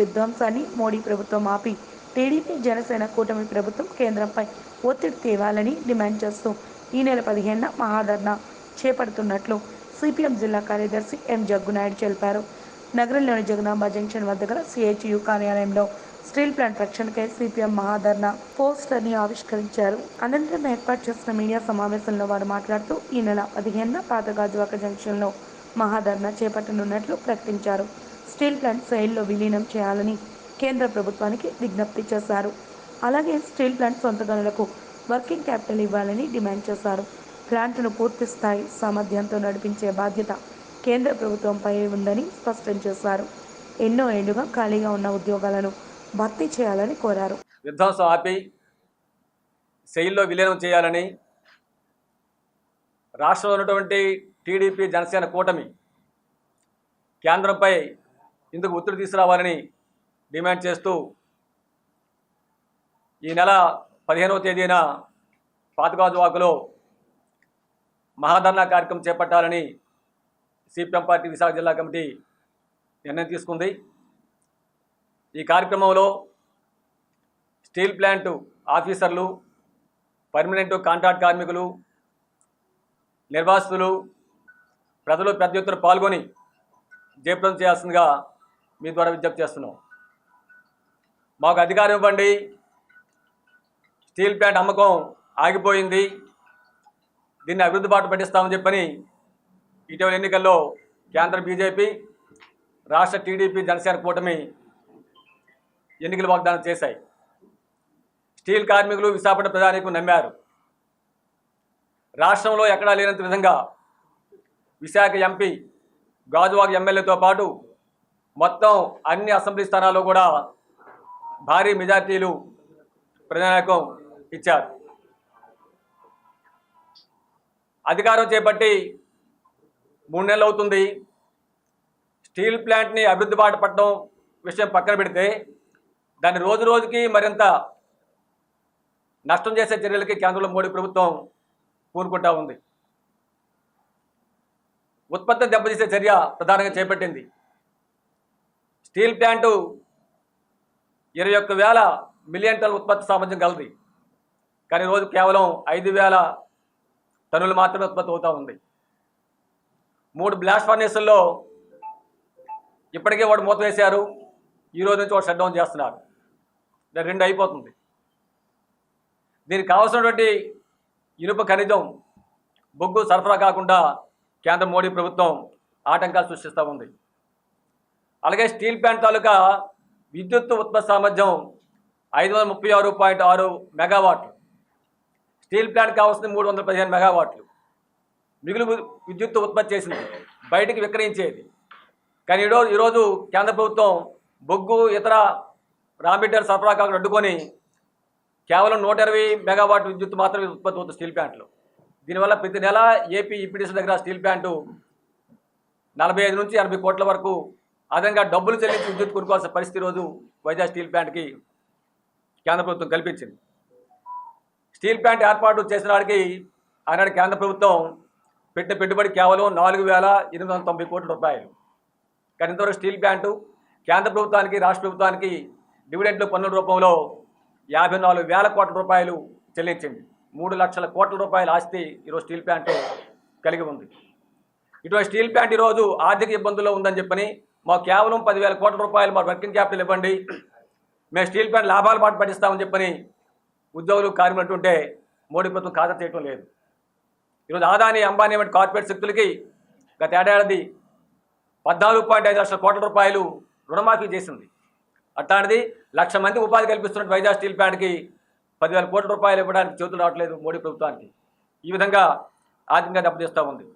విధ్వంసాన్ని మోడీ ప్రభుత్వం ఆపి టీడీపీ జనసేన కూటమి ప్రభుత్వం కేంద్రంపై ఒత్తిడి తేవాలని డిమాండ్ చేస్తూ ఈ నెల పదిహేనున మహాధర్నా చేపడుతున్నట్లు సిపిఎం జిల్లా కార్యదర్శి ఎం జగ్గునాయుడు తెలిపారు. నగరంలోని జగదాంబ జంక్షన్ వద్ద గల సిహెచ్యు కార్యాలయంలో స్టీల్ ప్లాంట్ రక్షణకై సిపిఎం మహాధర్ణ పోస్టర్ని ఆవిష్కరించారు. అనంతరం ఏర్పాటు చేసిన మీడియా సమావేశంలో వారు మాట్లాడుతూ ఈ నెల పదిహేనున పాత గాజువాక జంక్షన్లో మహాధర్నా చేపట్టనున్నట్లు ప్రకటించారు. స్టీల్ ప్లాంట్ సెయిల్లో విలీనం చేయాలని కేంద్ర ప్రభుత్వానికి విజ్ఞప్తి చేశారు. అలాగే స్టీల్ ప్లాంట్ సొంతగనులకు వర్కింగ్ క్యాపిటల్ ఇవ్వాలని డిమాండ్ చేశారు. ప్లాంట్ను పూర్తి స్థాయి సామర్థ్యంతో నడిపించే బాధ్యత కేంద్ర ప్రభుత్వంపై ఉందని స్పష్టం చేశారు. ఎన్నో ఏళ్ళుగా ఖాళీగా ఉన్న ఉద్యోగాలను భర్తీ చేయాలని కోరారు. విధ్వంసం ఆపి శైలిలో విలీనం చేయాలని రాష్ట్రంలో ఉన్నటువంటి టీడీపీ జనసేన కూటమి కేంద్రంపై ఇందుకు ఒత్తిడి తీసుకురావాలని డిమాండ్ చేస్తూ ఈ నెల పదిహేనవ తేదీన పాతగాజువాకలో మహాధర్నా కార్యక్రమం చేపట్టాలని సిపిఎం పార్టీ విశాఖ జిల్లా కమిటీ నిర్ణయం తీసుకుంది. ఈ కార్యక్రమంలో స్టీల్ ప్లాంట్ ఆఫీసర్లు పర్మనెంట్ కాంట్రాక్ట్ కార్మికులు నిర్వాసితులు ప్రజలు పెద్ద ఎత్తున పాల్గొని జయప్రదం చేయాల్సిందిగా మీ ద్వారా విజ్ఞప్తి చేస్తున్నాం. మాకు అధికారం ఇవ్వండి. స్టీల్ ప్లాంట్ అమ్మకం ఆగిపోయింది. దీన్ని అభివృద్ధి బాట పట్టిస్తామని చెప్పని ఇటీవల ఎన్నికల్లో కేంద్ర బీజేపీ రాష్ట్ర టీడీపీ జనసేన కూటమి ఎన్నికలు వాగ్దానం చేశాయి. స్టీల్ కార్మికులు విశాఖపట్నం ప్రజానికి నమ్మారు. రాష్ట్రంలో ఎక్కడా లేనంత విధంగా విశాఖ ఎంపీ గాజువాగ్ ఎమ్మెల్యేతో పాటు మొత్తం అన్ని అసెంబ్లీ స్థానాల్లో కూడా భారీ మెజార్టీలు ప్రజానాయకం ఇచ్చారు. అధికారం చేపట్టి మూడు నెలలు అవుతుంది. స్టీల్ ప్లాంట్ని అభివృద్ధి బాట పట్టడం విషయం పక్కన పెడితే దాన్ని రోజు రోజుకి మరింత నష్టం చేసే చర్యలకి కేంద్రంలో మోడీ ప్రభుత్వం పూనుకుంటా ఉంది. ఉత్పత్తిని దెబ్బతీసే చర్య ప్రధానంగా చేపట్టింది. స్టీల్ ప్లాంటు ఇరవై ఒక్క వేల మిలియన్ టన్ ఉత్పత్తి సామర్థ్యం కలది కానీ రోజు కేవలం ఐదు వేల టన్నులు మాత్రమే ఉత్పత్తి అవుతూ ఉంది. మూడు బ్లాస్ట్ ఫర్నేసుల్లో ఇప్పటికే వాడు మూత వేశారు. ఈ రోజు నుంచి వాడు షట్ డౌన్ చేస్తున్నారు రెండు అయిపోతుంది. దీనికి కావాల్సినటువంటి ఇనుప ఖనిజం బొగ్గు సరఫరా కాకుండా కేంద్ర మోడీ ప్రభుత్వం ఆటంకాలు సృష్టిస్తూ ఉంది. అలాగే స్టీల్ ప్లాంట్ తాలూకా విద్యుత్ ఉత్పత్తి సామర్థ్యం ఐదు వందల ముప్పై ఆరు పాయింట్ ఆరు మెగావాట్లు. స్టీల్ ప్లాంట్ కావాల్సింది మూడు వందల పదిహేను మెగావాట్లు. మిగులు విద్యుత్ ఉత్పత్తి చేసింది బయటికి విక్రయించేది. కానీ ఈరోజు ఈరోజు కేంద్ర ప్రభుత్వం బొగ్గు ఇతర రా మెటీరియల్ సరఫరా కాకుండా అడ్డుకొని కేవలం నూట ఇరవై మెగావాట్ విద్యుత్ మాత్రమే ఉత్పత్తి అవుతుంది స్టీల్ ప్లాంట్లు. దీనివల్ల ప్రతి నెల ఏపీ ఈపీడీసీ దగ్గర స్టీల్ ప్లాంటు నలభై ఐదు నుంచి ఎనభై కోట్ల వరకు అదనంగా డబ్బులు చెల్లించి విద్యుత్ కొనుక్కోవాల్సిన పరిస్థితి రోజు వైజాగ్ స్టీల్ ప్లాంట్కి కేంద్ర ప్రభుత్వం కల్పించింది. స్టీల్ ప్లాంట్ ఏర్పాటు చేసిన వాడికి ఆనాడు కేంద్ర ప్రభుత్వం పెట్టిన పెట్టుబడి కేవలం నాలుగు వేల ఎనిమిది వందల తొంభై కోట్ల రూపాయలు. కానీ ఇంతవరకు స్టీల్ ప్లాంటు కేంద్ర ప్రభుత్వానికి రాష్ట్ర ప్రభుత్వానికి డివిడెంట్లు పన్నుల రూపంలో యాభై నాలుగు వేల కోట్ల రూపాయలు చెల్లించింది. మూడు లక్షల కోట్ల రూపాయల ఆస్తి ఈరోజు స్టీల్ ప్లాంట్ కలిగి ఉంది. ఇటువంటి స్టీల్ ప్లాంట్ ఈరోజు ఆర్థిక ఇబ్బందుల్లో ఉందని చెప్పని మాకు కేవలం పదివేల కోట్ల రూపాయలు మా వర్కింగ్ క్యాపిటల్ ఇవ్వండి. మేము స్టీల్ ప్లాంట్ లాభాలు పాటు పట్టిస్తామని చెప్పని ఉద్యోగులు కార్మికులుంటే మోడీ ప్రభుత్వం ఖాతా చేయటం లేదు. ఈరోజు ఆదాని అంబానీ వంటి కార్పొరేట్ శక్తులకి గత ఏడాది పద్నాలుగు పాయింట్ ఐదు లక్షల కోట్ల రూపాయలు రుణమాఫీ చేసింది. అట్లాంటిది లక్ష మంది ఉపాధి కల్పిస్తున్న వైజాగ్ స్టీల్ ప్లాంట్కి పదివేల కోట్ల రూపాయలు ఇవ్వడానికి చేతులు రావట్లేదు మోడీ ప్రభుత్వానికి. ఈ విధంగా ఆర్థికంగా దెబ్బతీస్తూ ఉంది.